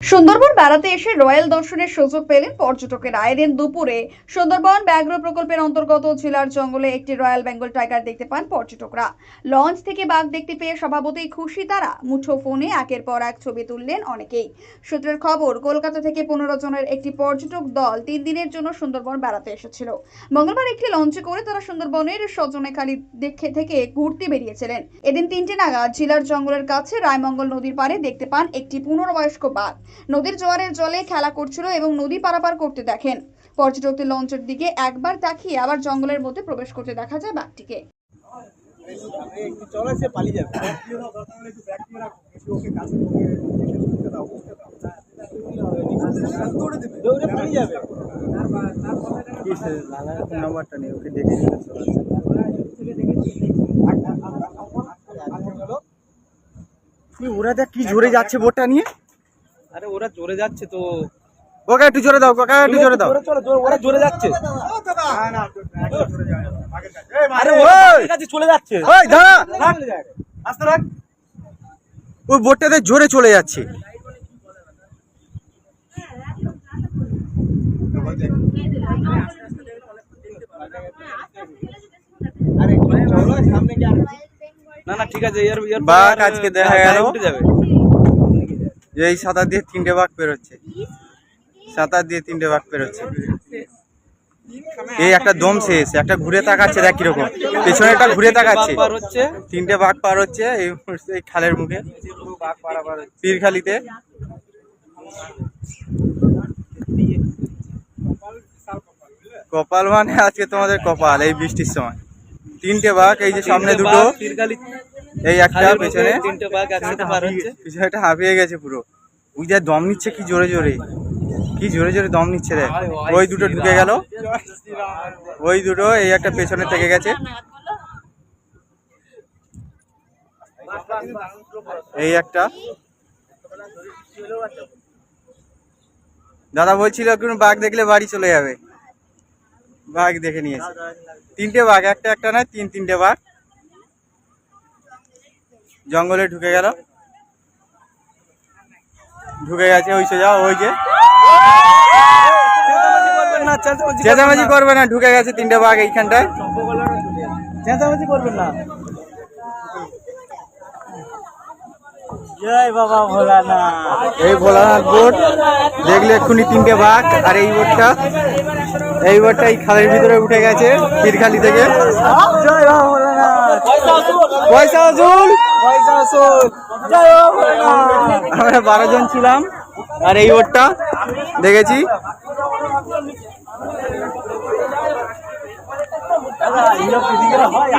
সুন্দরবন বেড়াতে এসে রয়্যাল দর্শনের সুযোগ পেলেন পর্যটকেরা। এদিন দুপুরে সুন্দরবন ব্যাঘ্র প্রকল্পের অন্তর্গত ঝিলার জঙ্গলে একটি রয়্যাল বেঙ্গল টাইগার দেখতে পান পর্যটকরা। লঞ্চ থেকে বাঘ দেখতে পেয়ে স্বভাবতই খুশি তারা। মুঠো ফোনে একের পর এক ছবি তুললেন অনেকেই। সূত্রের খবর, কলকাতা থেকে পনেরো জনের একটি পর্যটক দল তিন দিনের জন্য সুন্দরবন বেড়াতে এসেছিল। মঙ্গলবার একটি লঞ্চে করে তারা সুন্দরবনের সজনেখালি দেখে থেকে ঘুরতে বেরিয়েছিলেন। এদিন তিনটে নাগাদ ঝিলার জঙ্গলের কাছে রায়মঙ্গল নদীর পাড়ে দেখতে পান একটি পুনর্বয়স্ক বাঘ। নদীর জোয়ারের জলে খেলা করছিল এবং নদী পারাপার করতে দেখেন। পর্যটকদের লঞ্চের দিকে একবার তাকিয়ে আবার জঙ্গলের মধ্যে প্রবেশ করতে দেখা যায় বাঘটিকে। ওরা দেখ কি জোরে যাচ্ছে বোটটা নিয়ে। আরে ওরা জোরে যাচ্ছে তো। ওকে একটু জোরে দাও কাকা একটু জোরে দাও। জোরে চলো জোরে ওরা জোরে যাচ্ছে। আরে ওই! আছে চলে যাচ্ছে। ওই দাঁড়া। আস্তে রাখ। ওই বোটটাতে জোরে চলে যাচ্ছে। না না ঠিক আছে এর এর বাঘ আজকে দেখা গেল। উঠে যাবে। এই সাঁতার দিয়ে তিনটে বাঘ বেরোচ্ছে। সাঁতার দিয়ে তিনটে বাঘ পেরোচ্ছে এই একটা দম শেষ, একটা ঘুরে তাকাচ্ছে, দেখ কীরকম। পেছনে একটা ঘুরে তাকাচ্ছে। তিনটে বাঘ পার হচ্ছে এই খালের মুখে। পীরখালিতে কপাল মানে আজকে তোমাদের কপাল, এই বৃষ্টির সময়। তিনটে বাঘ এই যে সামনে দুটো। এই একটা পেছনে তিনটে বাঘ একসাথে পার হচ্ছে। পিছনেটা হাঁপিয়ে গেছে পুরো। ওই যা দম নিচ্ছে কি জোরে জোরে। কি জোরে জোরে দম নিচ্ছে রে ওই দুটো ঢুকে গেল। ওই দুটো এই একটা পেছনে থেকে গেছে। এই একটা। দাদা বলছিল কোন বাঘ দেখলে বাড়ি চলে যাবে। বাঘ দেখে নিয়েছে। তিনটে বাঘ একটা একটা নয় তিন তিনটে বাঘ। জঙ্গলে ঢুকে গেল। ঢুকে গেছে ওই সোজা ওই যে। চেঁচামেচি করবে না ঢুকে গেছে তিনটে বাঘ এইখানটায়। চেঁচামেচি করবেন না। জয় বাবা ভোলানাথ। এই ভোলানাথ বোট দেখলে এক্ষুনি তিনটে বাঘ আর এই বোটটা এই বোটটা এই খালের ভিতরে উঠে গেছে পীরখালি থেকে। পয়সা আমরা বারো জন ছিলাম আর এই ওরটা দেখেছি। হয়